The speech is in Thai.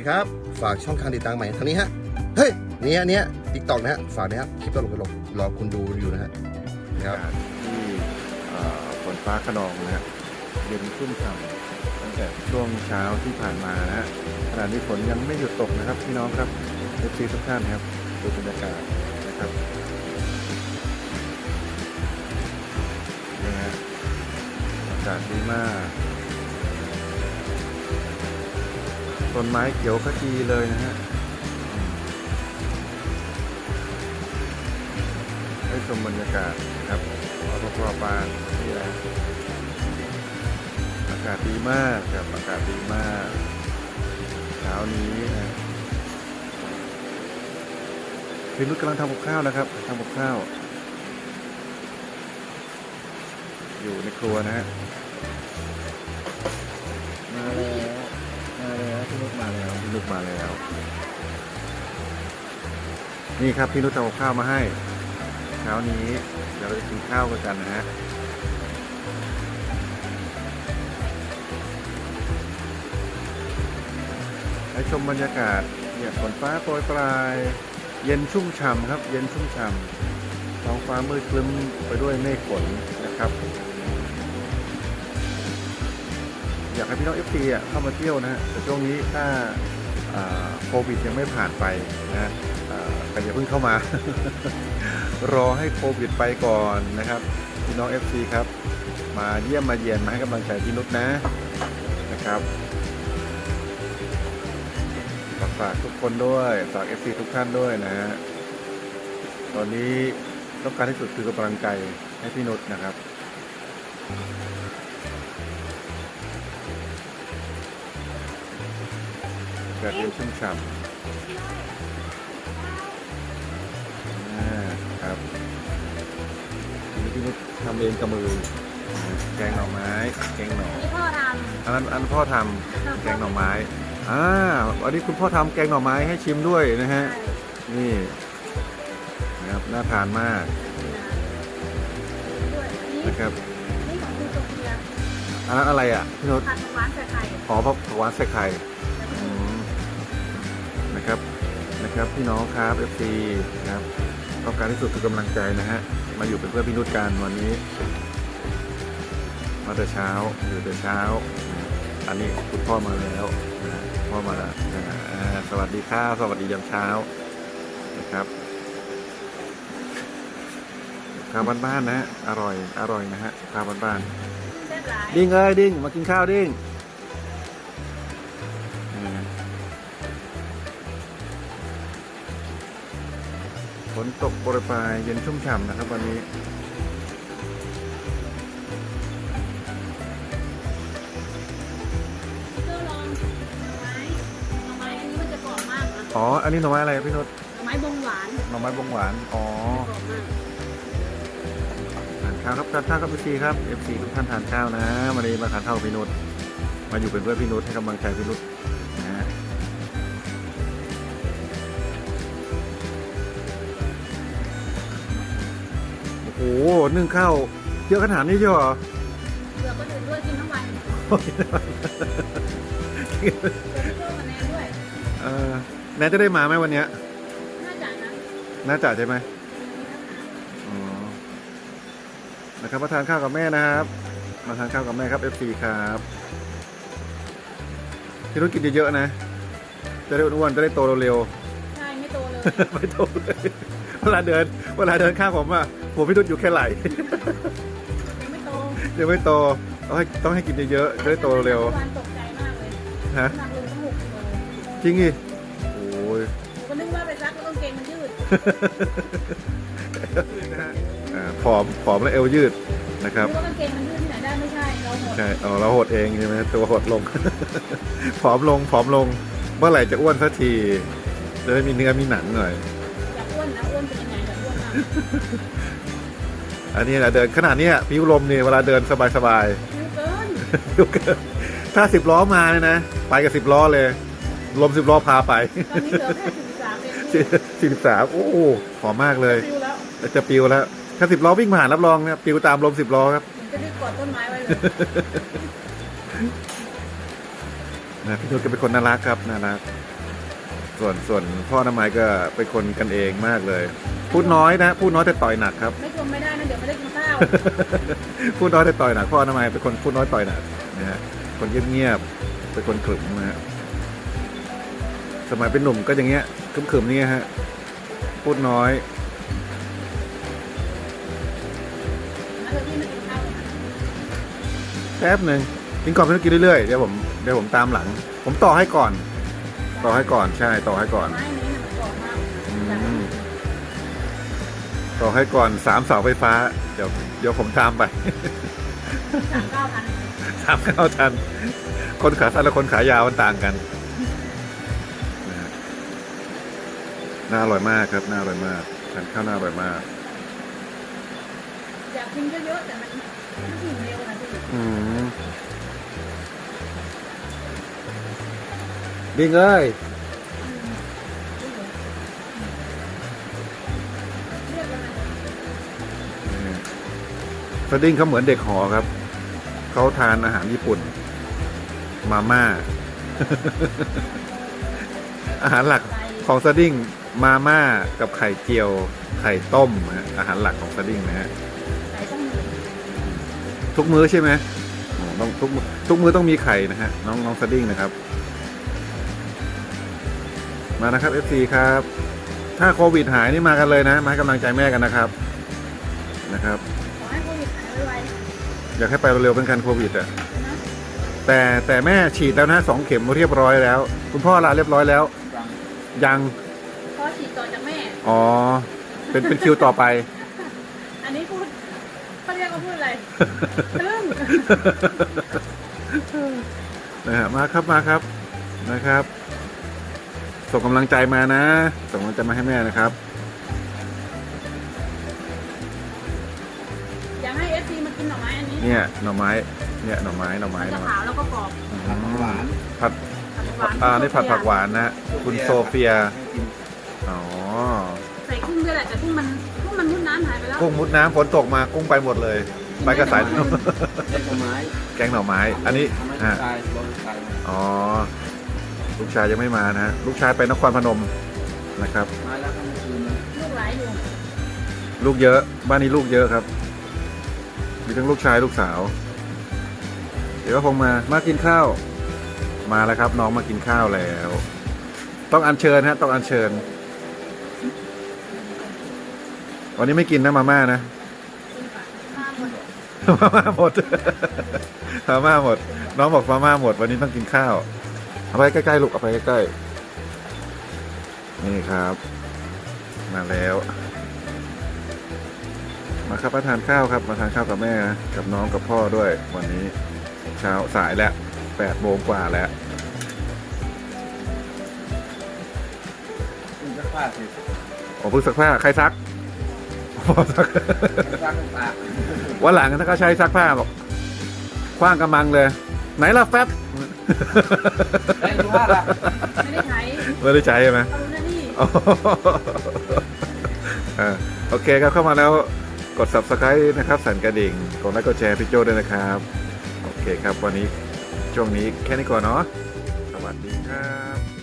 ดีครับ ฝากช่องทางติดตามใหม่ทางนี้ฮะ เฮ้ยเนี้ยเนี้ยติ๊กต็อกนะฮะ ฝากนะฮะคลิปตลกตลกรอคุณดูอยู่นะฮะครับที่เอ่อฝนฟ้าขนองนะฮะเย็นชุ่มฉ่ำตั้งแต่ช่วงเช้าที่ผ่านมานะฮะขณะนี้ฝนยังไม่หยุดตกนะครับพี่น้องครับเอฟซีทุกท่านครับดูบรรยากาศนะครับนี่ฮะอากาศดีมาก ต้นไม้เขียวขจีเลยนะฮะให้ชมบรรยากาศนะครับรอบๆบ้านนี่แหละอากาศดีมากครับอากาศดีมากเช้านี้นะพี่นุชกำลังทำกับข้าวนะครับทำกับข้าว อยู่ในครัวนะฮะ มาแล้ว นี่ครับพี่นุชทำกับข้าวมาให้เช้านี้เดี๋ยวเราจะกินข้าวกันนะฮะให้ชมบรรยากาศเนี่ยฝนฟ้าโปรยปลาย เย็นชุ่มฉ่ำครับ เย็นชุ่มฉ่ำท้องฟ้ามืดคลึ้มไปด้วยเมฆฝนนะครับ อยากให้พี่น้องเอฟซีอะเข้ามาเที่ยวนะฮะแต่ช่วงนี้ถ้า โควิดยังไม่ผ่านไปนะอ่าก็อย่าเพิ่งเข้ามา รอให้โควิดไปก่อนนะครับพี่น้อง FC ครับ มาเยี่ยมมาเยียนมาให้กำลังใจพี่นุชนะนะครับฝากฝากทุกคนด้วยฝาก FC ทุกท่านด้วยนะฮะตอนนี้ต้องการที่สุดคือกำลังใจให้พี่นุชนะครับ อากาศเย็นชุ่มฉ่ำอ่าครับอันนี้พี่นุชทำเองกับมือนะแกงหน่อไม้ แกงหน่อที่พ่อทอันนั้นอันพ่อทำแกงหน่อไม้อ่าวันนี้คุณพ่อทำแกงหน่อไม้ให้ชิมด้วยนะำฮะ นี่นะครับน่าทานมากด้วยนี่นะครับ นี่ของคุณโซเฟียอันนั้นอะไรอะพี่นุชผัดหวานใส่ไข่ขอผักหวานใส่ไข่อืมนะครับ นะครับพี่น้องครับ FC นะครับต้องการที่สุดคือกำลังใจนะฮะมาอยู่เป็นเพื่อนพี่นุชกันวันนี้ มาแต่เช้าอยู่แต่เช้านะอันนี้คุณพ่อมาแล้วนะพ่อมาแล้วนะอ่าสวัสดีครับสวัสดียามเช้านะครับข้าวบ้านๆนะฮะอร่อยอร่อยนะฮะข้าวบ้านแซ่บหลายๆดิ้งเอ้ยดิ้งมากินข้าวดิ้ง นตกโปรยปลายเย็นชุ่มฉ่ำนะครับวันนี้เจ้าลองหน่อไม้หน่อไม้อันนี้มันจะกรอบมากนะอ๋อ อันนี้หน่อไม้อะไรพี่นุชหน่อไม้บงหวานหน่อไม้บงหวาน อ๋อกรอบมากทานข้าวครับทานข้าวกับพี่ซีครับ FC ทุกท่านทานข้าวนะวันนี้มาทานข้าวกับพี่นุชมาอยู่เป็นเพื่อนพี่นุชให้กำลังใจพี่นุช โอ้โหนึ่งข้าวเยอะขนาดนี้เชียวเหรอเกลือก็ดื่มด้วยกินทั้งวันเกลือที่เพิ่มคะแนนด้วยเออแนนจะได้มาไหมวันเนี้ยน่าจะนะน่าจะใช่ไหมอ๋อนะครับมาทานข้าวกับแม่นะครับ มาทานข้าวกับแม่ครับ FC ครับพี่รุ่นกินเยอะๆนะ จะได้อ้วนๆจะได้โตเร็วใช่ไม่โตเลยๆ ไม่โตเลย เวลาเดิน เวลาเดินข้างผมอะผมพี่รุ่นอยู่แค่ไหลยังไม่โตยังไม่โตต้องให้ต้องให้กินเยอะๆจะได้โตเร็ววันตกใจมากเลยๆฮะน้ำหนักลงตั้งหกกิโลจริงดิโอ้ยก็นึกว่าไปซักแล้วกางเกงมันยืดนะฮะอ่าผอมผอมและเอวยืดนะครับนึกว่ากางเกงมันยืดที่ไหนได้ไม่ใช่เราหมดใช่เออเราหดเองใช่ไหมตัวหดลงผอมลงผอมลงเมื่อไหร่จะอ้วนสักทีจะได้มีเนื้อมีหนังหน่อย อยากอ้วนมากอันนี้นะเดินขนาดเนี้ยพิวลมเนี่ยเวลาเดินสบายสบายยืดเกินๆพิวเกินถ้าสิบล้อมาเนี่ยนะ ไปกับสิบล้อเลย ลมสิบล้อพาไปตอนนี้เหลือแค่สิบสามเองพี่สี่สิบสามโอ้โหหอมมากเลย ฟิวแล้วจะปิวแล้ว ถ้าสิบล้อวิ่งผ่านรับรองเนี่ยปิวตามลมสิบล้อครับ ผมจะรีบกอดต้นไม้ไว้เลยนะพี่นุชก็เป็นคนน่ารักครับน่ารัก ส่วนส่วนพ่ออนามัยก็เป็นคนกันเองมากเลย พูดน้อยนะ พูดน้อยแต่ต่อยหนักครับ ไม่ชมไม่ได้นะเดี๋ยวไม่ได้กินข้าวพูดน้อยแต่ต่อยหนักพ่ออนามัยเป็นคนพูดน้อยต่อยหนักนะฮะคนเงียบๆเป็นคนขรึมนะฮะสมัยเป็นหนุ่มก็อย่างเงี้ยขรึมๆเนี่ยฮะพูดน้อยแล้วเดี๋ยวพี่มากินข้าวกันนะแป๊บหนึ่งกินก่อนไม่ต้องกินเรื่อยๆเดี๋ยวผมเดี๋ยวผมตามหลัง ผมต่อให้ก่อน ต่อให้ก่อนใช่ต่อให้ก่อนไม้นี้มันกรอบมากอืมต่อให้ก่อนสามเสาไฟฟ้า เดี๋ยวเดี๋ยวผมตามไป สามเก้าพันสามเข้าทัน คนขาสั้นและคนขายาวมันต่างกันนะฮะน่าอร่อยมากครับ น่าอร่อยมากทานข้าวน่าอร่อยมาก อยากกินเยอะๆแต่มันมันหิวเร็วนะพี่อืม ดิงเอ้ยเรียกแล้วนะนี่สดิ้งเขาเหมือนเด็กหอครับ เขาทานอาหารญี่ปุ่น มาม่า อาหารหลักไปของสดิ้งมาม่ากับไข่เจียว ไข่ต้มนะฮะอาหารหลักของสดิ้งนะฮะไหนต้องมีทุกมื้อใช่ไหมอ๋อต้องทุกมื้อทุกมื้อต้องมีไข่นะฮะน้องน้องสดิ้งนะครับ มานะครับ FC ครับ ถ้าโควิดหายนี่มากันเลยนะ มาให้กำลังใจแม่กันนะครับ นะครับ ขอให้โควิดหายไวอยากให้ไปเร็วๆเป็นกันโควิดอะๆนะแต่แต่แม่ฉีดแล้วนะสองเข็มเรียบร้อยแล้ว คุณพ่อลาเรียบร้อยแล้ว ยังพอฉีดต่อจากแม่ อ๋อ เป็นเป็นคิวต่อไป อันนี้พูดเขาเรียกว่าพูดอะไรตึ้ง นะฮะมาครับมาครับนะครับ ส่งกำลังใจมานะ ส่งกำลังใจมาให้แม่นะครับ อยากให้เอฟซีมากินหน่อไม้อันนี้เนี่ยหน่อไม้ เนี่ยหน่อไม้หน่อไม้มันหน่จะอไม้ขาวแล้วก็กรอบอืมผักหวานผัดผัดหวานอ่านี่ผัดผักหวานนะฮะคุณโซเฟียให้กินอ๋อ ใส่กุ้งด้วยแหละแต่กุ้งมันกุ้งมันมุดน้ำหายไปแล้วกุ้งมุดน้ำฝนตกมากุ้งไปหมดเลย ไปกระสายน้เล่นต้นไม้ำแกงหน่อไม้ อันนี้ทำให้อะตายบอกตายมาอ๋อ ลูกชายยังไม่มานะฮะลูกชายไปนครพนมนะครับม้แล้วก็มาคืนนะลูกหลายอยู่ลูกเยอะ บ้านนี้ลูกเยอะครับ มีทั้งลูกชายลูกสาว เดี๋ยวก็คงมามากินข้าว มาแล้วครับ น้องมากินข้าวแล้ว ต้องอัญเชิญฮะต้องอัญเชิญ วันนี้ไม่กินนะมาม่านะข้าหมดมาม่าหมด มาม่าหมด น้องบอกมาม่าหมด วันนี้ต้องกินข้าว เอาไปใกล้ๆลูกเอาไปใกล้ๆนี่ครับ มาแล้ว มาครับมาทานข้าวครับมาทานข้าวกับแม่นะกับน้องกับพ่อด้วย วันนี้เช้าสายแล้วแปดโมงกว่าแล้วกินสักผ้าสิโอ้เพิ่งซักผ้าใครซักพ่อซักซักน้ำตาวันหลังถ้าเขาใช้ซักผ้าบอกคว้างกำมังเลย ไหนล่ะแฟบ ได้ดูว่าละไม่ได้ใช้ไม่ได้ใช้ใช่ไหมเขารู้หน้าที่ อ๋ออ่าโอเคครับเข้ามาแล้วกด subscribe นะครับ สั่นกระดิ่งกดไลค์กดแชร์พี่โจด้วยนะครับ โอเคครับวันนี้ช่วงนี้แค่นี้ก่อนเนาะสวัสดีครับ